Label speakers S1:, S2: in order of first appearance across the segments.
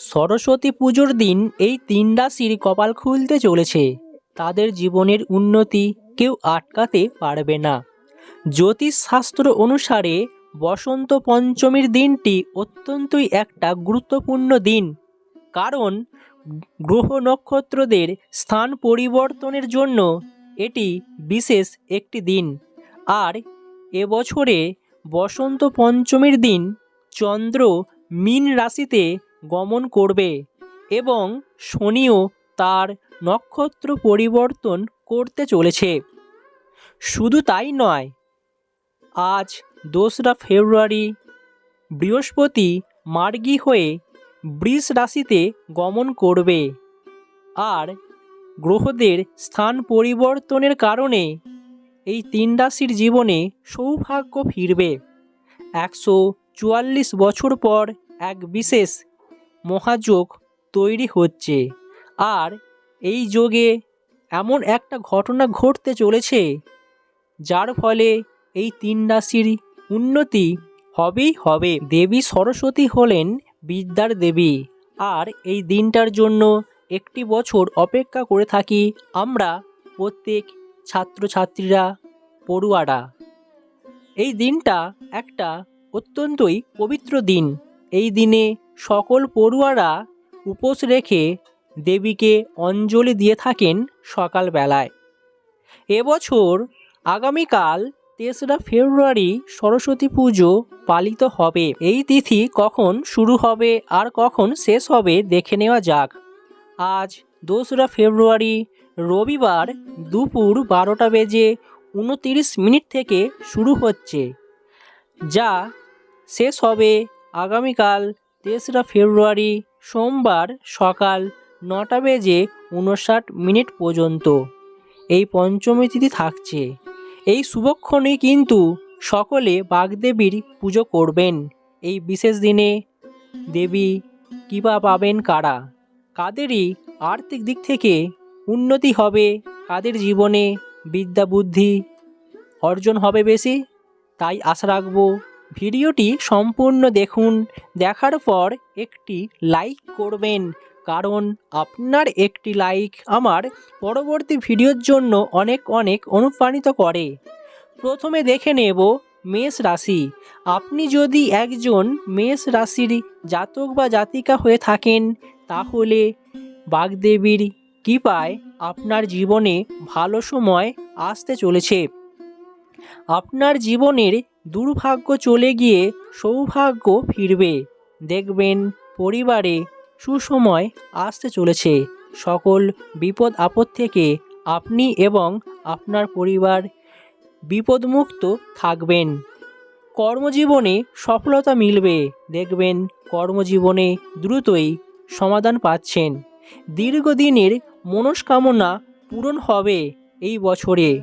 S1: সরস্বতী পুজোর দিন এই তিন রাশির কপাল খুলতে চলেছে। তাদের জীবনের উন্নতি কেউ আটকাতে পারবে না। জ্যোতিষশাস্ত্র অনুসারে বসন্ত পঞ্চমীর দিনটি অত্যন্তই একটা গুরুত্বপূর্ণ দিন। কারণ গ্রহ নক্ষত্রদের স্থান পরিবর্তনের জন্য এটি বিশেষ একটি দিন। আর এবছরে বসন্ত পঞ্চমীর দিন চন্দ্র মীন রাশিতে গমন করবে এবং শনিও তার নক্ষত্র পরিবর্তন করতে চলেছে। শুধু তাই নয়, আজ দোসরা ফেব্রুয়ারি, বৃহস্পতি মার্গী হয়ে বৃষ রাশিতে গমন করবে আর গ্রহদের স্থান পরিবর্তনের কারণে এই তিন রাশির জীবনে সৌভাগ্য ফিরবে। একশো চুয়াল্লিশ বছর পর এক বিশেষ মহাযোগ তৈরি হচ্ছে। আর এই যোগে এমন একটা ঘটনা ঘটতে চলেছে, যার ফলে এই তিন রাশির উন্নতি হবেই হবে। দেবী সরস্বতী হলেন বিদ্যার দেবী। আর এই দিনটার জন্য একটি বছর অপেক্ষা করে থাকি আমরা প্রত্যেক ছাত্রছাত্রীরা, পড়ুয়ারা। এই দিনটা একটা অত্যন্তই পবিত্র দিন। এই দিনে সকল পড়ুয়ারা উপোস রেখে দেবীকে অঞ্জলি দিয়ে থাকেন সকালবেলায়। এবছর আগামীকাল তেসরা ফেব্রুয়ারি সরস্বতী পুজো পালিত হবে। এই তিথি কখন শুরু হবে আর কখন শেষ হবে দেখে নেওয়া যাক। আজ দোসরা ফেব্রুয়ারি রবিবার দুপুর বারোটা বেজে উনতিরিশ মিনিট থেকে শুরু হচ্ছে। যা শেষ হবে আগামীকাল তেসরা ফেব্রুয়ারি সোমবার সকাল নটা বেজে উনষাট মিনিট পর্যন্ত। এই পঞ্চমী তিথি থাকছে। এই শুভক্ষণে কিন্তু সকলে বাগদেবীর পুজো করবেন। এই বিশেষ দিনে দেবী কৃপা পাবেন কারা? কাদেরই আর্থিক দিক থেকে উন্নতি হবে, কাদের জীবনে বিদ্যা বুদ্ধি অর্জন হবে বেশি, তাই আশা রাখব ভিডিওটি সম্পূর্ণ দেখুন। দেখার পর একটি লাইক করবেন। কারণ আপনার একটি লাইক আমার পরবর্তী ভিডিওর জন্য অনেক অনেক অনুপ্রাণিত করে। প্রথমে দেখে নেব মেষ রাশি। আপনি যদি একজন মেষ রাশির জাতক বা জাতিকা হয়ে থাকেন, তাহলে বাগদেবীর কৃপায় আপনার জীবনে ভালো সময় আসতে চলেছে। আপনার জীবনের দুর্ভাগ্য চলে গিয়ে সৌভাগ্য ফিরবে। দেখবেন পরিবারে সুসময় আসতে চলেছে। সকল বিপদ আপদ থেকে আপনি এবং আপনার পরিবার বিপদমুক্ত থাকবেন। কর্মজীবনে সফলতা মিলবে। দেখবেন কর্মজীবনে দ্রুতই সমাধান পাচ্ছেন। দীর্ঘদিনের মনস্কামনা পূরণ হবে এই বছরে।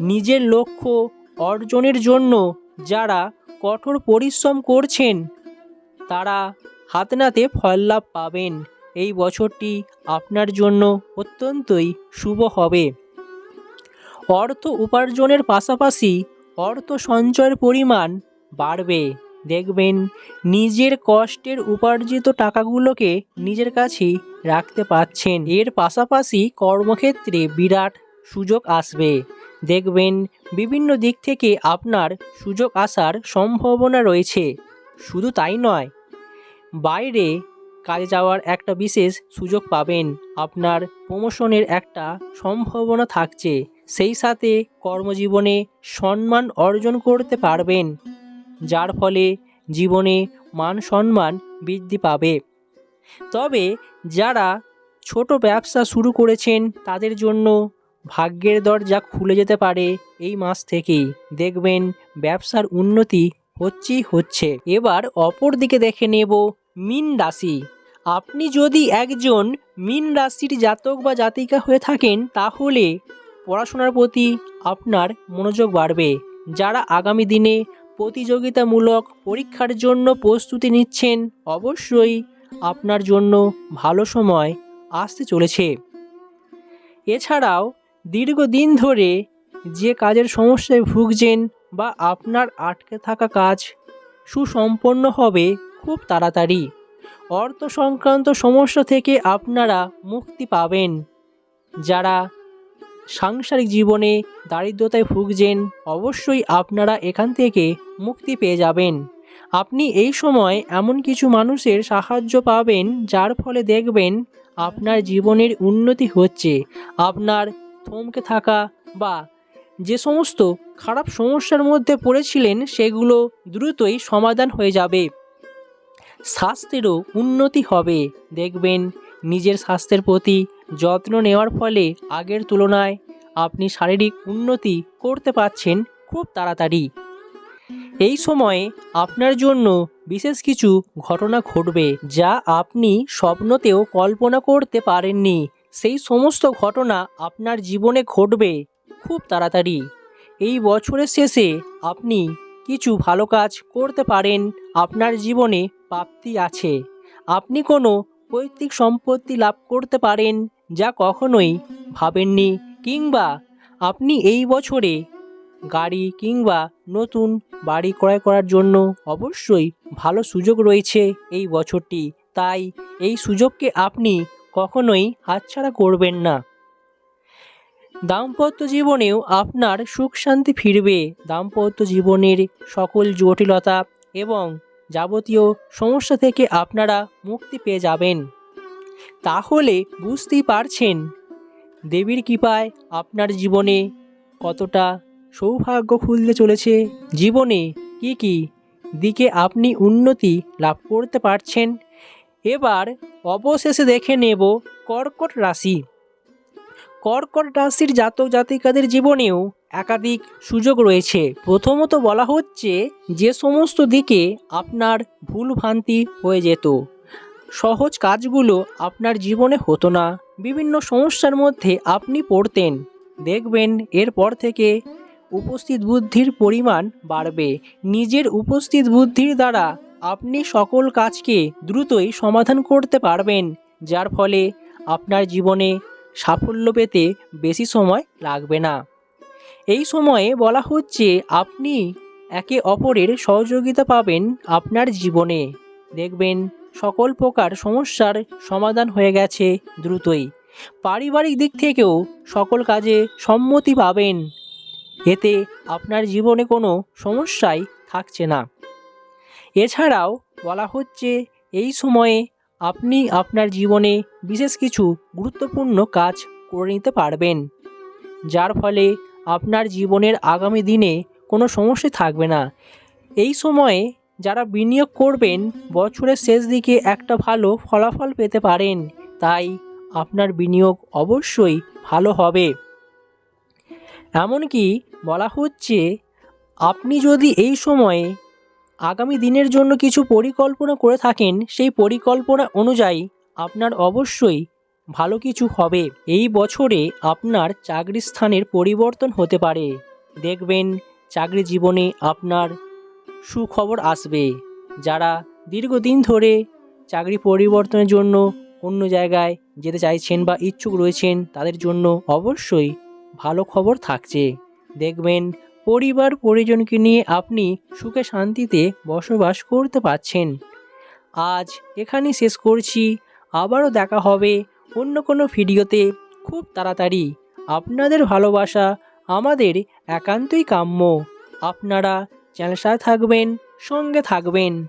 S1: নিজের লক্ষ্য অর্জনের জন্য যারা কঠোর পরিশ্রম করছেন, তারা হাতে নাতে ফল লাভ পাবেন। এই বছরটি আপনার জন্য অত্যন্তই শুভ হবে। অর্থ উপার্জনের পাশাপাশি অর্থ সঞ্চয়ের পরিমাণ বাড়বে। দেখবেন, নিজের কষ্টের উপার্জিত টাকাগুলোকে নিজের কাছেই রাখতে পাচ্ছেন। এর পাশাপাশি কর্মক্ষেত্রে বিরাট সুযোগ আসবে। দেখবেন বিভিন্ন দিক থেকে আপনার সুযোগ আসার সম্ভাবনা রয়েছে। শুধু তাই নয়, বাইরে কাজে যাওয়ার একটা বিশেষ সুযোগ পাবেন। আপনার প্রমোশনের একটা সম্ভাবনা থাকছে। সেই সাথে কর্মজীবনে সম্মান অর্জন করতে পারবেন, যার ফলে জীবনে মান সম্মান বৃদ্ধি পাবে। তবে যারা ছোট ব্যবসা শুরু করেছেন, তাদের জন্য ভাগ্যের দরজা খুলে যেতে পারে এই মাস থেকেই। দেখবেন, ব্যবসার উন্নতি হচ্ছেই হচ্ছে। এবার অপর দিকে দেখে নেব মিন রাশি। আপনি যদি একজন মিন রাশির জাতক বা জাতিকা হয়ে থাকেন, তাহলে পড়াশোনার প্রতি আপনার মনোযোগ বাড়বে। যারা আগামী দিনে প্রতিযোগিতামূলক পরীক্ষার জন্য প্রস্তুতি নিচ্ছেন, অবশ্যই আপনার জন্য ভালো সময় আসতে চলেছে। এছাড়াও দীর্ঘদিন ধরে যে কাজের সমস্যায় ভুগছেন বা আপনার আটকে থাকা কাজ সুসম্পন্ন হবে খুব তাড়াতাড়ি। অর্থ সংক্রান্ত সমস্যা থেকে আপনারা মুক্তি পাবেন। যারা সাংসারিক জীবনে দারিদ্রতায় ভুগছেন, অবশ্যই আপনারা এখান থেকে মুক্তি পেয়ে যাবেন। আপনি এই সময় এমন কিছু মানুষের সাহায্য পাবেন, যার ফলে দেখবেন আপনার জীবনের উন্নতি হচ্ছে। আপনার থমকে থাকা বা যে সমস্ত খারাপ সমস্যার মধ্যে পড়েছিলেন সেগুলো দ্রুতই সমাধান হয়ে যাবে। স্বাস্থ্যেরও উন্নতি হবে। দেখবেন নিজের স্বাস্থ্যের প্রতি যত্ন নেওয়ার ফলে আগের তুলনায় আপনি শারীরিক উন্নতি করতে পারছেন খুব তাড়াতাড়ি। এই সময়ে আপনার জন্য বিশেষ কিছু ঘটনা ঘটবে যা আপনি স্বপ্নতেও কল্পনা করতে পারেননি। সেই সমস্ত ঘটনা আপনার জীবনে ঘটবে খুব তাড়াতাড়ি। এই বছরের শেষে আপনি কিছু ভালো কাজ করতে পারেন, আপনার জীবনে প্রাপ্তি আছে। আপনি কোনো পৈতৃক সম্পত্তি লাভ করতে পারেন যা কখনোই ভাবেননি কিংবা আপনি এই বছরে গাড়ি কিংবা নতুন বাড়ি ক্রয় করার জন্য অবশ্যই ভালো সুযোগ রয়েছে এই বছরটি। তাই এই সুযোগকে আপনি কখনোই হাতছাড়া করবেন না। দাম্পত্য জীবনেও আপনার সুখ শান্তি ফিরবে। দাম্পত্য জীবনের সকল জটিলতা এবং যাবতীয় সমস্যা থেকে আপনারা মুক্তি পেয়ে যাবেন। তাহলে বুঝতেই পারছেন দেবীর কৃপায় আপনার জীবনে কতটা সৌভাগ্য খুলতে চলেছে। জীবনে কি কি দিকে আপনি উন্নতি লাভ করতে পারছেন এবার অবশেষে দেখে নেব কর্কট রাশি। কর্কট রাশির জাতক জাতিকাদের জীবনেও একাধিক সুযোগ রয়েছে। প্রথমত বলা হচ্ছে যে সমস্ত দিকে আপনার ভুলভ্রান্তি হয়ে যেত। সহজ কাজগুলো আপনার জীবনে হতো না। বিভিন্ন সমস্যার মধ্যে আপনি পড়তেন। দেখবেন এরপর থেকে উপস্থিত বুদ্ধির পরিমাণ বাড়বে। নিজের উপস্থিত বুদ্ধির দ্বারা আপনি সকল কাজকে দ্রুতই সমাধান করতে পারবেন, যার ফলে আপনার জীবনে সাফল্য পেতে বেশি সময় লাগবে না। এই সময়ে বলা হচ্ছে, আপনি একে অপরের সহযোগিতা পাবেন আপনার জীবনে। দেখবেন, সকল প্রকার সমস্যার সমাধান হয়ে গেছে দ্রুতই। পারিবারিক দিক থেকেও সকল কাজে সম্মতি পাবেন। এতে আপনার জীবনে কোনো সমস্যাই থাকছে না। এছাড়াও বলা হচ্ছে এই সময়ে আপনি আপনার জীবনে বিশেষ কিছু গুরুত্বপূর্ণ কাজ করে নিতে পারবেন, যার ফলে আপনার জীবনের আগামী দিনে কোনো সমস্যা থাকবে না। এই সময়ে যারা বিনিয়োগ করবেন, বছরের শেষ দিকে একটা ভালো ফলাফল পেতে পারেন, তাই আপনার বিনিয়োগ অবশ্যই ভালো হবে। এমনকি বলা হচ্ছে, আপনি যদি এই সময়ে আগামী দিনের জন্য কিছু পরিকল্পনা করে থাকেন, সেই পরিকল্পনা অনুযায়ী আপনার অবশ্যই ভালো কিছু হবে। এই বছরে আপনার চাকরি স্থানের পরিবর্তন হতে পারে। দেখবেন চাকরি জীবনে আপনার সুখবর আসবে। যারা দীর্ঘদিন ধরে চাকরি পরিবর্তনের জন্য অন্য জায়গায় যেতে চাইছেন বা ইচ্ছুক রয়েছেন, তাদের জন্য অবশ্যই ভালো খবর থাকছে। দেখবেন, পরিবার পরিজনকে নিয়ে আপনি সুখে শান্তিতে বসবাস করতে পারছেন। আজ এখানেই শেষ করছি। আবারও দেখা হবে অন্য কোনো ভিডিওতে। খুব তাড়াতাড়ি। আপনাদের ভালোবাসা আমাদের একান্তই কাম্য। আপনারা চ্যানেল সাথে থাকবেন, সঙ্গে থাকবেন।